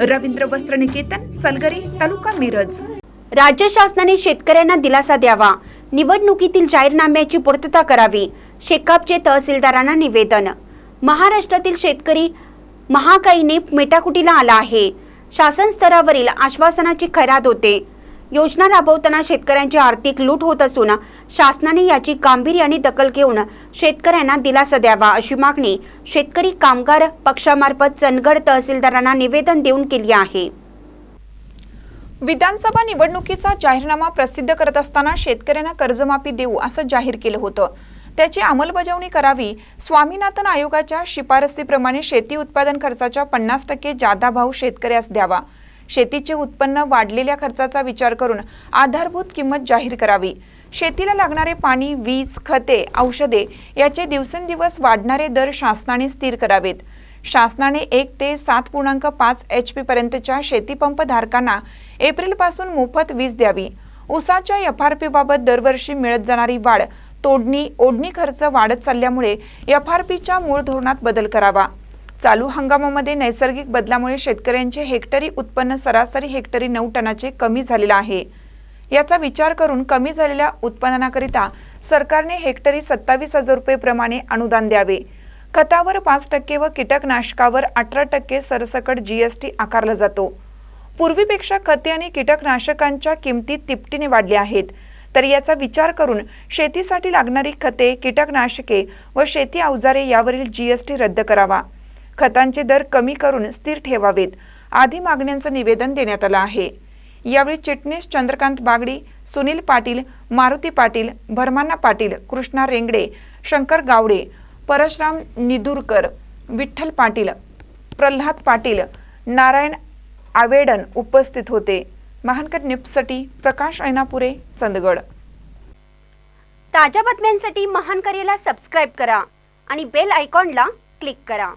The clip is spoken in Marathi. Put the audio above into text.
रवींद्र वस्त्र निकेतन सलगरी तालुका मिरज. राज्य शासनाने शेतकऱ्यांना दिलासा द्यावा. निवडणुकीतील जाहीरनाम्याची पूर्तता करावी शेकापचे तहसीलदारांना निवेदन. महाराष्ट्रातील शेतकरी महागाईने मेटाकुटीला आला आहे. शासन स्तरावरील आश्वासनाची खैरात होते. योजना राबवताना शेतकऱ्यांची आर्थिक लूट होत असून शासनाने याची गांभीर्याने दखल घेऊन शेतकऱ्यांना दिलासा द्यावा अशी मागणी शेतकरी कामगार पक्षामार्फत चंदगड तहसीलदारांना निवेदन देऊन केली आहे. विधानसभा निवडणुकीचा जाहीरनामा प्रसिद्ध करत असताना शेतकऱ्यांना कर्जमाफी देऊ असं जाहीर केलं होतं. त्याची अंमलबजावणी करावी स्वामीनाथन आयोगाच्या शिफारसीप्रमाणे शेती उत्पादन खर्चाच्या पन्नास टक्के जादा भाव शेतकऱ्यास द्यावा. शेतीचे उत्पन्न वाढलेल्या खर्चाचा विचार करून आधारभूत किंमत जाहीर करावी. शेतीला लागणारे पाणी वीज खते औषधे याचे दिवसेंदिवस वाढणारे दर शासनाने स्थिर करावेत. शासनाने एक ते सात पूर्णांक पाच एच पी पर्यंतच्या शेतीपंप धारकांना एप्रिलपासून मोफत वीज द्यावी. उसाच्या एफ आर पीबाबत दरवर्षी मिळत जाणारी वाढ तोडणी ओढणी खर्च वाढत चालल्यामुळे एफ आर पीच्या मूळ धोरणात बदल करावा. चालू हंगामामध्ये नैसर्गिक बदलामुळे शेतकऱ्यांचे हेक्टरी उत्पन्न सरासरी हेक्टरी नऊ टनाचे कमी झालेलं आहे. याचा विचार करून कमी झालेल्या उत्पादनाकरिता सरकारने हेक्टरी सत्तावीस हजार रुपये प्रमाणे अनुदान द्यावे. खतावर पाच टक्के व कीटकनाशकावर अठरा टक्के सरसकट जीएसटी आकारला जातो. पूर्वीपेक्षा खते आणि कीटकनाशकांच्या किमती तिपटीने वाढल्या आहेत. तर याचा विचार करून शेतीसाठी लागणारी खते कीटकनाशके व शेती अवजारे यावरील जीएसटी रद्द करावा. खतांचे दर कमी करून स्थिर ठेवावेत आदी मागण्यांचं निवेदन देण्यात आलं आहे. यावेळी चिटणीस चंद्रकांत बागडी सुनील पाटील मारुती पाटील भरमाना पाटील कृष्णा रेंगडे शंकर गावडे परशुराम निदुरकर विठ्ठल पाटील प्रल्हाद पाटील नारायण आवेडन उपस्थित होते. महानकर निप्ससाठी प्रकाश ऐनापुरे चंदगड. ताज्या बातम्यांसाठी महान करेला सबस्क्राईब करा आणि बेल आयकॉनला क्लिक करा.